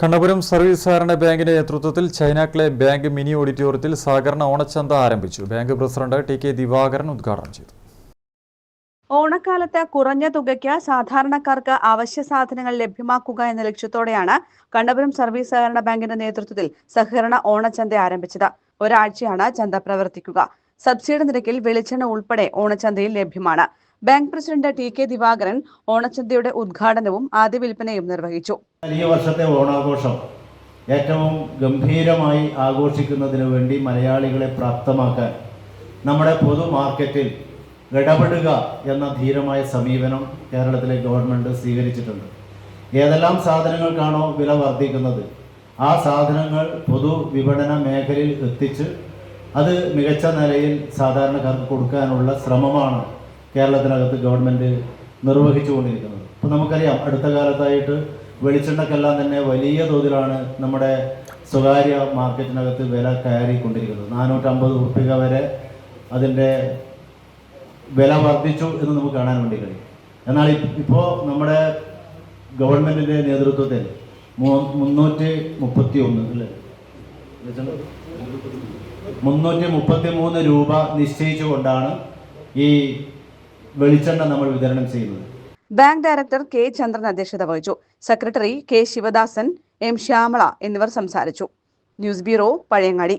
Kannapuram service സഹകരണ ബാങ്കിന്റെ നേതൃത്വത്തിൽ ചൈനാക്ലെ ബാങ്ക് മിനി ഓഡിറ്റോറിയത്തിൽ സഹകരണ ഓണച്ചന്ത ആരംഭിച്ചു. Bank president T K Divakaran ഉദ്ഘാടനം ചെയ്തു. ഓണക്കാലത്ത് കുറഞ്ഞ തുകയ്ക്ക് സാധാരണക്കാർക്ക് അവശ്യ സാധനങ്ങൾ ലഭ്യമാക്കുക എന്ന ലക്ഷ്യത്തോടെയാണ് കണ്ണപുരം സർവീസ് സഹകരണ ബാങ്കിന്റെ നേതൃത്വത്തിൽ സഹകരണ ഓണച്ചന്ത ആരംഭിച്ചത്. ഒരാഴ്ചയാണ് ചന്ത പ്രവർത്തിക്കുക. സബ്സിഡി നിരക്കിൽ വെളിച്ചെണ്ണ ഉൾപ്പെടെ ഓണച്ചന്തയിൽ ലഭ്യമാണ്. Bank president T K Divakaran ഓണച്ചന്തയുടെ ഉദ്ഘാടനവും ആദ്യ വിൽപ്പനയും നിർവഹിച്ചു. ഈ വർഷത്തെ ഓണാഘോഷം ഏറ്റവും ഗംഭീരമായി ആഘോഷിക്കുന്നതിന് വേണ്ടി മലയാളികളെ പ്രാപ്തമാക്കാൻ നമ്മുടെ പൊതു മാർക്കറ്റിൽ ഇടപെടുക എന്ന ധീരമായ സമീപനം കേരളത്തിലെ ഗവൺമെന്റ് സ്വീകരിച്ചിട്ടുണ്ട്. ഏതെല്ലാം സാധനങ്ങൾക്കാണോ വില വർദ്ധിക്കുന്നത് ആ സാധനങ്ങൾ പൊതു വിപണന മേഖലയിൽ എത്തിച്ച് അത് മികച്ച നിലയിൽ സാധാരണക്കാർക്ക് കൊടുക്കാനുള്ള ശ്രമമാണ് കേരളത്തിനകത്ത് ഗവൺമെന്റ് നിർവഹിച്ചുകൊണ്ടിരിക്കുന്നത്. ഇപ്പം നമുക്കറിയാം അടുത്ത കാലത്തായിട്ട് വെളിച്ചെണ്ണക്കെല്ലാം തന്നെ വലിയ തോതിലാണ് നമ്മുടെ സ്വകാര്യ മാർക്കറ്റിനകത്ത് വില കയറിക്കൊണ്ടിരിക്കുന്നത്. നാനൂറ്റമ്പത് ഉറുപ്പിക വരെ അതിന്റെ വില വർദ്ധിച്ചു എന്ന് നമുക്ക് കാണാൻ വേണ്ടി കഴിയും. എന്നാൽ ഇപ്പോൾ നമ്മുടെ ഗവൺമെന്റിന്റെ നേതൃത്വത്തിൽ മുന്നൂറ്റി മുപ്പത്തി ഒന്ന് അല്ലേ? മുന്നൂറ്റി മുപ്പത്തി മൂന്ന് രൂപ നിശ്ചയിച്ചുകൊണ്ടാണ് ഈ വെളിച്ചെണ്ണ നമ്മൾ വിതരണം ചെയ്യുന്നത്. ബാങ്ക് ഡയറക്ടർ കെ ചന്ദ്രൻ അധ്യക്ഷത വഹിച്ചു. Secretary K Sivadasan M Shyamala എന്നിവർ സംസാരിച്ചു. News bureau Pazhayangadi.